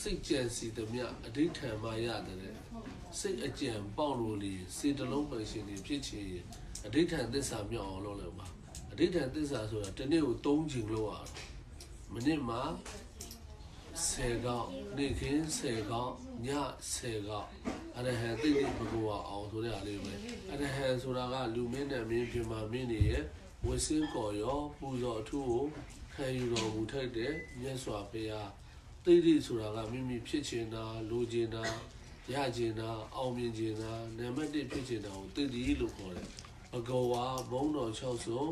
စိတ်ကြံစီသမျှအဋိဌံမှရတယ်စိတ်အကြံပေါက်လို့လေစေတလုံးပိုင်ရှင်တွေဖြစ်ချင်ရင်အဋိဌံသစ္စာမြောက်အောင်လုပ်လိုက်ပါအဋိဌံသစ္စာဆိုတာတစ်နေ့ကို၃ချိန်လုပ်ရတယ်မိနစ်မှာ10ကောက်နေ့ခင်း10ကောက်ည10ကောက်အရဟံတိတ်တိတ်ဘဂဝါအောင်ဆိုတဲ့အားလေးပဲအရဟံဆိုတာကလူမင်းနဲ့မင်းပြမမင်းတွေရဲ့ဝိစင်းကော်ရောပူဇော်အထူးကိုခံယူတော်မူထိုက်တဲ့မြတ်စွာဘုရား တိတ်တိဆိုတာကမိမိဖြစ်ချင်တာလိုချင်တာရချင်တာအောင်မြင်ချင်တာနံပါတ်1ဖြစ်ချင်တာကိုတိတ်တိလို့ခေါ်တယ်။ဘဂဝါဘုံတော်၆စုံ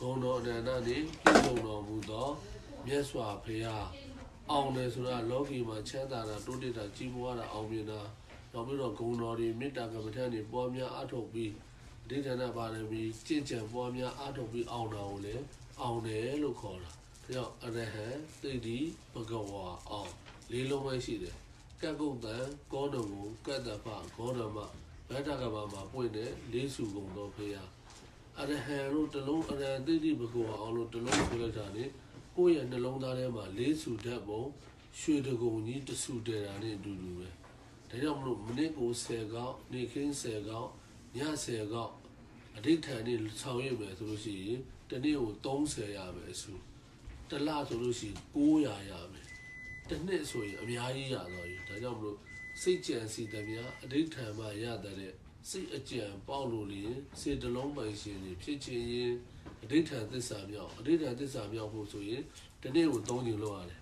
ဂုံတော်အနန္တနေပြည့်စုံတော်မူသောမြတ်စွာဘုရားအောင်တယ်ဆိုတာလောကီမှာချမ်းသာတာတိုးတက်တာကြီးပွားတာအောင်မြင်တာနောက်ပြီးတော့ဂုံတော်တွေမေတ္တာကမ္မထန်တွေပွားများအထောက်ပြီးအဋ္ဌာဏပါရမီကြင်ကြံပွားများအထောက်ပြီးအောင်တာကိုလည်းအောင်တယ်လို့ခေါ်တာ ဒါကြောင့်အရဟံသိတိဘဂဝါအောင်လေးလုံးပဲရှိတယ်ကတ်ကုတ်တံကောဒမူကတ္တပဂေါရမဗတ္တကဘာမှာပွင့်တဲ့လေးစုကုန်သောဖေယအရဟံလို့တစ်လုံးအရဟံသိတိဘဂဝါအောင်လို့တစ်လုံးဆိုလိုက်တာလေကိုယ့်ရဲ့နှလုံးသားထဲမှာလေးစုတတ်ပုံရွှေတကုံကြီးတစုတည်တာနဲ့အတူတူပဲဒါကြောင့်မလို့မိနစ်ကို10ကောက်နေ့ခင်း10ကောက်ည10ကောက်အဋိဌာန်နဲ့ဆောင်ရွက်မယ်ဆိုလို့ရှိရင်တစ်နေ့ကို30ရမယ်အစု တစ်လဆိုလို့ရှိရင်900ရမယ်တစ်နှစ်ဆိုရင်အများကြီးရတော့ယူဒါကြောင့်မလို့စိတ်ကြံစီသမျှအဋိဌံမှရတဲ့စိတ်အကြံပေါက်လို့လေစေတလုံးပိုင်ရှင်တွေဖြစ်ချင်းရင်အဋိဌံသစ္စာမြောက်အဋိဌံသစ္စာမြောက်ဖို့ဆိုရင်ဒီနေ့ကို၃ချိန်လောက်ရတယ်